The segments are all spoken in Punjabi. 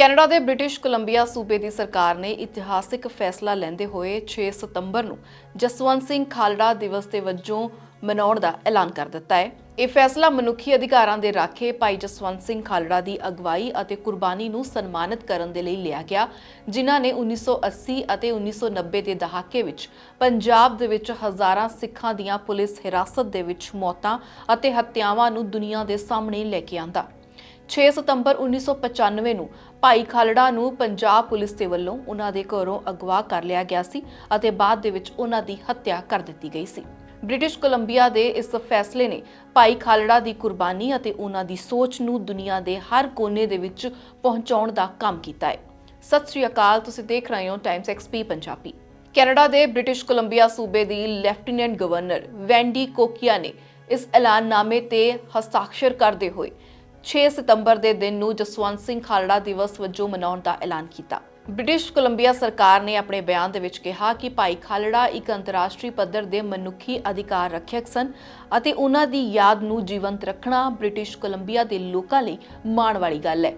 ਕੈਨੇਡਾ ਦੇ ਬ੍ਰਿਟਿਸ਼ ਕੋਲੰਬੀਆ ਸੂਬੇ ਦੀ ਸਰਕਾਰ ਨੇ ਇਤਿਹਾਸਿਕ ਫੈਸਲਾ ਲੈਂਦੇ ਹੋਏ 6 ਸਤੰਬਰ ਨੂੰ ਜਸਵੰਤ ਸਿੰਘ ਖਾਲੜਾ ਦਿਵਸ ਦੇ ਵਜੋਂ ਮਨਾਉਣ ਦਾ ਐਲਾਨ ਕਰ ਦਿੱਤਾ ਹੈ। ਇਹ ਫੈਸਲਾ ਮਨੁੱਖੀ ਅਧਿਕਾਰਾਂ ਦੇ ਰਾਖੇ ਭਾਈ ਜਸਵੰਤ ਸਿੰਘ ਖਾਲੜਾ ਦੀ ਅਗਵਾਈ ਅਤੇ ਕੁਰਬਾਨੀ ਨੂੰ ਸਨਮਾਨਿਤ ਕਰਨ ਦੇ ਲਈ ਲਿਆ ਗਿਆ, ਜਿਨ੍ਹਾਂ ਨੇ 1980 ਅਤੇ 1990 ਦੇ ਦਹਾਕੇ ਵਿੱਚ ਪੰਜਾਬ ਦੇ ਵਿੱਚ ਹਜ਼ਾਰਾਂ ਸਿੱਖਾਂ ਦੀਆਂ ਪੁਲਿਸ ਹਿਰਾਸਤ ਦੇ ਵਿੱਚ ਮੌਤਾਂ ਅਤੇ ਹੱਤਿਆਵਾਂ ਨੂੰ ਦੁਨੀਆ ਦੇ ਸਾਹਮਣੇ ਲੈ ਕੇ ਆਂਦਾ। 6 ਸਤੰਬਰ 1995 ਨੂੰ ਭਾਈ ਖਾਲੜਾ ਨੂੰ ਪੰਜਾਬ ਪੁਲਿਸ ਦੇ ਵੱਲੋਂ ਉਹਨਾਂ ਦੇ ਘਰੋਂ ਅਗਵਾ ਕਰ ਲਿਆ ਗਿਆ ਸੀ ਅਤੇ ਬਾਅਦ ਦੇ ਵਿੱਚ ਉਹਨਾਂ ਦੀ ਹੱਤਿਆ ਕਰ ਦਿੱਤੀ ਗਈ ਸੀ। ਬ੍ਰਿਟਿਸ਼ ਕੋਲੰਬੀਆ ਦੇ ਇਸ ਫੈਸਲੇ ਨੇ ਭਾਈ ਖਾਲੜਾ ਦੀ ਕੁਰਬਾਨੀ ਅਤੇ ਉਹਨਾਂ ਦੀ ਸੋਚ ਨੂੰ ਦੁਨੀਆ ਦੇ ਹਰ ਕੋਨੇ ਦੇ ਵਿੱਚ ਪਹੁੰਚਾਉਣ ਦਾ ਕੰਮ ਕੀਤਾ ਹੈ। ਸਤਿ ਸ਼੍ਰੀ ਅਕਾਲ, ਤੁਸੀਂ ਦੇਖ ਰਹੇ ਹੋ ਟਾਈਮਸ ਐਕਸਪੀ ਪੰਜਾਬੀ। ਕੈਨੇਡਾ ਦੇ ਬ੍ਰਿਟਿਸ਼ ਕੋਲੰਬੀਆ ਸੂਬੇ ਦੀ ਲੈਫਟੀਨੈਂਟ ਗਵਰਨਰ ਵੈਂਡੀ ਕੋਕੀਆ ਨੇ ਇਸ ਐਲਾਨਨਾਮੇ ਤੇ ਹਸਤਾਖਰ ਕਰਦੇ ਹੋਏ 6 ਸਤੰਬਰ ਦੇ ਦਿਨ ਨੂੰ ਜਸਵੰਤ ਸਿੰਘ ਖਾਲੜਾ ਦਿਵਸ ਵਜੋਂ ਮਨਾਉਣ ਦਾ ਐਲਾਨ ਕੀਤਾ। ਬ੍ਰਿਟਿਸ਼ ਕੋਲੰਬੀਆ ਸਰਕਾਰ ਨੇ ਆਪਣੇ ਬਿਆਨ ਦੇ ਵਿੱਚ ਕਿਹਾ ਕਿ ਭਾਈ ਖਾਲੜਾ ਇੱਕ ਅੰਤਰਰਾਸ਼ਟਰੀ ਪੱਧਰ ਦੇ ਮਨੁੱਖੀ ਅਧਿਕਾਰ ਰੱਖਿਅਕ ਸਨ ਅਤੇ ਉਹਨਾਂ ਦੀ ਯਾਦ ਨੂੰ ਜੀਵੰਤ ਰੱਖਣਾ ਬ੍ਰਿਟਿਸ਼ ਕੋਲੰਬੀਆ ਦੇ ਲੋਕਾਂ ਲਈ ਮਾਣ ਵਾਲੀ ਗੱਲ ਹੈ।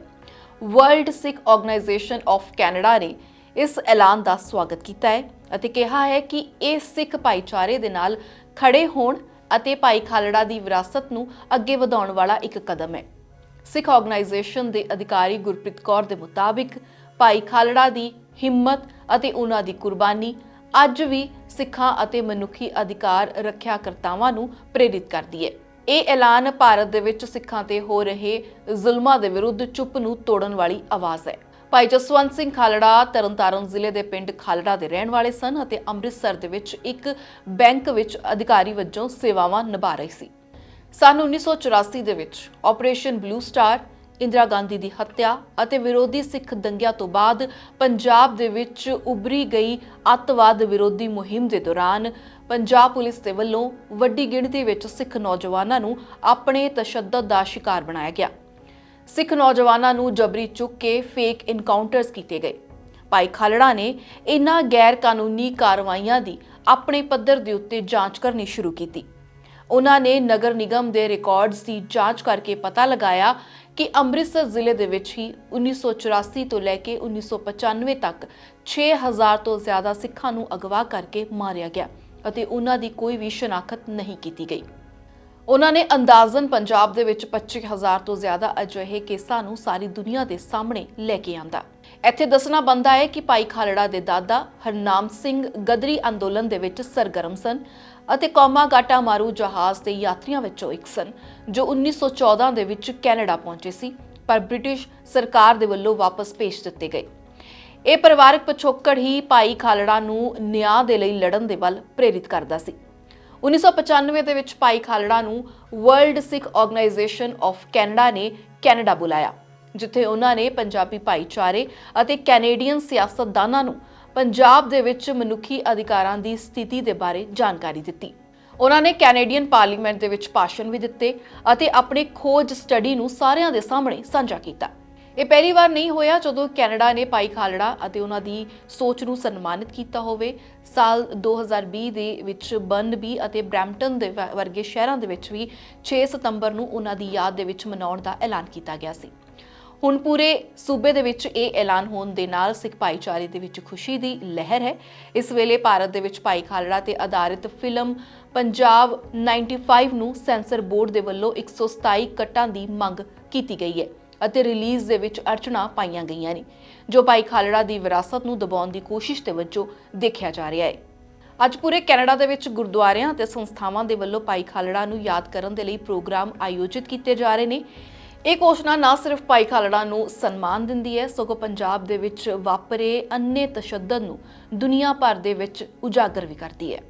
World Sikh Organization of Canada ਨੇ ਇਸ ਐਲਾਨ ਦਾ ਸਵਾਗਤ ਕੀਤਾ ਹੈ ਅਤੇ ਕਿਹਾ ਹੈ ਕਿ ਇਹ ਸਿੱਖ ਭਾਈਚਾਰੇ ਦੇ ਨਾਲ ਖੜੇ ਹੋਣ ਅਤੇ ਭਾਈ ਖਾਲੜਾ ਦੀ ਵਿਰਾਸਤ ਨੂੰ ਅੱਗੇ ਵਧਾਉਣ ਵਾਲਾ ਇੱਕ ਕਦਮ ਹੈ। ਸਿੱਖ ਆਰਗੇਨਾਈਜੇਸ਼ਨ ਦੇ ਅਧਿਕਾਰੀ ਗੁਰਪ੍ਰੀਤ ਕੌਰ ਦੇ ਮੁਤਾਬਿਕ ਭਾਈ ਖਾਲੜਾ ਦੀ ਹਿੰਮਤ ਅਤੇ ਉਹਨਾਂ ਦੀ ਕੁਰਬਾਨੀ ਅੱਜ ਵੀ ਸਿੱਖਾਂ ਅਤੇ ਮਨੁੱਖੀ ਅਧਿਕਾਰ ਰੱਖਿਆ ਕਰਤਾਵਾਂ ਨੂੰ ਪ੍ਰੇਰਿਤ ਕਰਦੀ ਹੈ। ਇਹ ਐਲਾਨ ਭਾਰਤ ਦੇ ਵਿੱਚ ਸਿੱਖਾਂ ਤੇ ਹੋ ਰਹੇ ਜ਼ੁਲਮਾਂ ਦੇ ਵਿਰੁੱਧ ਚੁੱਪ ਨੂੰ ਤੋੜਨ ਵਾਲੀ ਆਵਾਜ਼ ਹੈ। ਭਾਈ ਜਸਵੰਤ ਸਿੰਘ ਖਾਲੜਾ ਤਰਨਤਾਰਨ ਜ਼ਿਲ੍ਹੇ ਦੇ ਪਿੰਡ ਖਾਲੜਾ ਦੇ ਰਹਿਣ ਵਾਲੇ ਸਨ ਅਤੇ ਅੰਮ੍ਰਿਤਸਰ ਦੇ ਵਿੱਚ ਇੱਕ ਬੈਂਕ ਵਿੱਚ ਅਧਿਕਾਰੀ ਵਜੋਂ ਸੇਵਾਵਾਂ ਨਿਭਾ ਰਹੇ ਸੀ। ਸਨ 1984 ਦੇ ਵਿੱਚ Operation Blue Star Indira Gandhi ਦੀ ਹੱਤਿਆ ਅਤੇ ਵਿਰੋਧੀ ਸਿੱਖ ਦੰਗਿਆਂ ਤੋਂ ਬਾਅਦ ਪੰਜਾਬ ਦੇ ਵਿੱਚ ਉਭਰੀ ਗਈ ਅੱਤਵਾਦ ਵਿਰੋਧੀ ਮੁਹਿੰਮ ਦੇ ਦੌਰਾਨ ਪੰਜਾਬ ਪੁਲਿਸ ਦੇ ਵੱਲੋਂ ਵੱਡੀ ਗਿਣਤੀ ਵਿੱਚ ਸਿੱਖ ਨੌਜਵਾਨਾਂ ਨੂੰ ਆਪਣੇ ਤਸ਼ੱਦਦ ਦਾ ਸ਼ਿਕਾਰ ਬਣਾਇਆ ਗਿਆ। ਸਿੱਖ ਨੌਜਵਾਨਾਂ ਨੂੰ ਜਬਰੀ ਚੁੱਕ ਕੇ ਫੇਕ ਇਨਕਾਊਂਟਰਸ ਕੀਤੇ ਗਏ। ਭਾਈ ਖਾਲੜਾ ਨੇ ਇਨ੍ਹਾਂ ਗੈਰ ਕਾਨੂੰਨੀ ਕਾਰਵਾਈਆਂ ਦੀ ਆਪਣੇ ਪੱਧਰ ਦੇ ਉੱਤੇ ਜਾਂਚ ਕਰਨੀ ਸ਼ੁਰੂ ਕੀਤੀ। ਉਹਨਾਂ ਨੇ ਨਗਰ ਨਿਗਮ ਦੇ ਰਿਕਾਰਡਸ ਦੀ ਜਾਂਚ ਕਰਕੇ ਪਤਾ ਲਗਾਇਆ ਕਿ ਅੰਮ੍ਰਿਤਸਰ ਜ਼ਿਲ੍ਹੇ ਦੇ ਵਿੱਚ ਹੀ 1984 ਤੋਂ ਲੈ ਕੇ 1995 ਤੱਕ 6000 ਤੋਂ ਜ਼ਿਆਦਾ ਸਿੱਖਾਂ ਨੂੰ ਅਗਵਾ ਕਰਕੇ ਮਾਰਿਆ ਗਿਆ ਅਤੇ ਉਹਨਾਂ ਦੀ ਕੋਈ ਵੀ ਸ਼ਨਾਖਤ ਨਹੀਂ ਕੀਤੀ ਗਈ। ਉਹਨਾਂ ਨੇ ਅੰਦਾਜ਼ਨ ਪੰਜਾਬ ਦੇ ਵਿੱਚ 25000 ਤੋਂ ਜ਼ਿਆਦਾ ਅਜਿਹੇ ਕੇਸਾਂ ਨੂੰ ਸਾਰੀ ਦੁਨੀਆ ਦੇ ਸਾਹਮਣੇ ਲੈ ਕੇ ਆਂਦਾ। ਇੱਥੇ ਦੱਸਣਾ ਬੰਦਾ ਹੈ ਕਿ ਭਾਈ ਖਾਲੜਾ ਦੇ ਦਾਦਾ ਹਰਨਾਮ ਸਿੰਘ ਗਦਰੀ ਅੰਦੋਲਨ ਦੇ ਵਿੱਚ ਸਰਗਰਮ ਸਨ ਅਤੇ ਕੌਮਾ ਗਾਟਾ ਮਾਰੂ ਜਹਾਜ਼ ਦੇ ਯਾਤਰੀਆਂ ਵਿੱਚੋਂ ਇੱਕ ਸਨ, ਜੋ 1914 ਦੇ ਵਿੱਚ ਕੈਨੇਡਾ ਪਹੁੰਚੇ ਸੀ, ਪਰ ਬ੍ਰਿਟਿਸ਼ ਸਰਕਾਰ ਦੇ ਵੱਲੋਂ ਵਾਪਸ ਭੇਜ ਦਿੱਤੇ ਗਏ। ਇਹ ਪਰਿਵਾਰਕ ਪਿਛੋਕੜ ਹੀ ਭਾਈ ਖਾਲੜਾ ਨੂੰ ਨਿਆਂ ਦੇ ਲਈ ਲੜਨ ਦੇ ਵੱਲ ਪ੍ਰੇਰਿਤ ਕਰਦਾ ਸੀ। 1995 ਦੇ ਵਿੱਚ ਭਾਈ ਖਾਲੜਾ ਨੂੰ World Sikh Organization of Canada ਨੇ ਕੈਨੇਡਾ ਬੁਲਾਇਆ, ਜਿੱਥੇ ਉਹਨਾਂ ਨੇ ਪੰਜਾਬੀ ਭਾਈਚਾਰੇ ਅਤੇ ਕੈਨੇਡੀਅਨ ਸਿਆਸਤਦਾਨਾਂ ਨੂੰ ਪੰਜਾਬ ਦੇ ਵਿੱਚ ਮਨੁੱਖੀ ਅਧਿਕਾਰਾਂ ਦੀ ਸਥਿਤੀ ਦੇ ਬਾਰੇ ਜਾਣਕਾਰੀ ਦਿੱਤੀ। ਉਹਨਾਂ ਨੇ ਕੈਨੇਡੀਅਨ ਪਾਰਲੀਮੈਂਟ ਦੇ ਵਿੱਚ ਭਾਸ਼ਣ ਵੀ ਦਿੱਤੇ ਅਤੇ ਆਪਣੀ ਖੋਜ ਸਟੱਡੀ ਨੂੰ ਸਾਰਿਆਂ ਦੇ ਸਾਹਮਣੇ ਸਾਂਝਾ ਕੀਤਾ। ਇਹ ਪਹਿਲੀ ਵਾਰ ਨਹੀਂ ਹੋਇਆ ਜਦੋਂ ਕੈਨੇਡਾ ਨੇ ਭਾਈ ਖਾਲੜਾ ਅਤੇ ਉਹਨਾਂ ਦੀ ਸੋਚ ਨੂੰ ਸਨਮਾਨਿਤ ਕੀਤਾ ਹੋਵੇ। ਸਾਲ 2020 ਦੇ ਵਿੱਚ ਬਰਨਬੀ ਅਤੇ ਬ੍ਰੈਂਪਟਨ ਦੇ ਵਰਗੇ ਸ਼ਹਿਰਾਂ ਦੇ ਵਿੱਚ ਵੀ 6 ਸਤੰਬਰ ਨੂੰ ਉਹਨਾਂ ਦੀ ਯਾਦ ਦੇ ਵਿੱਚ ਮਨਾਉਣ ਦਾ ਐਲਾਨ ਕੀਤਾ ਗਿਆ ਸੀ। ਹੁਣ ਪੂਰੇ ਸੂਬੇ ਦੇ ਵਿੱਚ ਇਹ ਐਲਾਨ ਹੋਣ ਦੇ ਨਾਲ ਸਿੱਖ ਭਾਈਚਾਰੇ ਦੇ ਵਿੱਚ ਖੁਸ਼ੀ ਦੀ ਲਹਿਰ ਹੈ। ਇਸ ਵੇਲੇ ਭਾਰਤ ਦੇ ਵਿੱਚ ਭਾਈ ਖਾਲੜਾ ਤੇ ਆਧਾਰਿਤ ਫਿਲਮ ਪੰਜਾਬ 95 ਨੂੰ ਸੈਂਸਰ ਬੋਰਡ ਦੇ ਵੱਲੋਂ 127 ਕੱਟਾਂ ਦੀ ਮੰਗ ਕੀਤੀ ਗਈ ਹੈ। ਅਤੇ ਰਿਲੀਜ਼ ਦੇ ਵਿੱਚ ਅੜਚਣਾ ਪਾਈਆਂ ਗਈਆਂ ਨੇ, ਜੋ ਭਾਈ ਖਾਲੜਾ ਦੀ ਵਿਰਾਸਤ ਨੂੰ ਦਬਾਉਣ ਦੀ ਕੋਸ਼ਿਸ਼ ਦੇ ਵਜੋਂ ਦੇਖਿਆ ਜਾ ਰਿਹਾ ਹੈ। ਅੱਜ ਪੂਰੇ ਕੈਨੇਡਾ ਦੇ ਵਿੱਚ ਗੁਰਦੁਆਰਿਆਂ ਅਤੇ ਸੰਸਥਾਵਾਂ ਦੇ ਵੱਲੋਂ ਭਾਈ ਖਾਲੜਾ ਨੂੰ ਯਾਦ ਕਰਨ ਦੇ ਲਈ ਪ੍ਰੋਗਰਾਮ ਆਯੋਜਿਤ ਕੀਤੇ ਜਾ ਰਹੇ ਨੇ। ਇਹ ਘੋਸ਼ਣਾ ਨਾ ਸਿਰਫ ਭਾਈ ਖਾਲੜਾ ਨੂੰ ਸਨਮਾਨ ਦਿੰਦੀ ਹੈ, ਸਗੋਂ ਪੰਜਾਬ ਦੇ ਵਿੱਚ ਵਾਪਰੇ ਅੰਨੇ ਤਸ਼ੱਦਦ ਨੂੰ ਦੁਨੀਆ ਭਰ ਦੇ ਵਿੱਚ ਉਜਾਗਰ ਵੀ ਕਰਦੀ ਹੈ।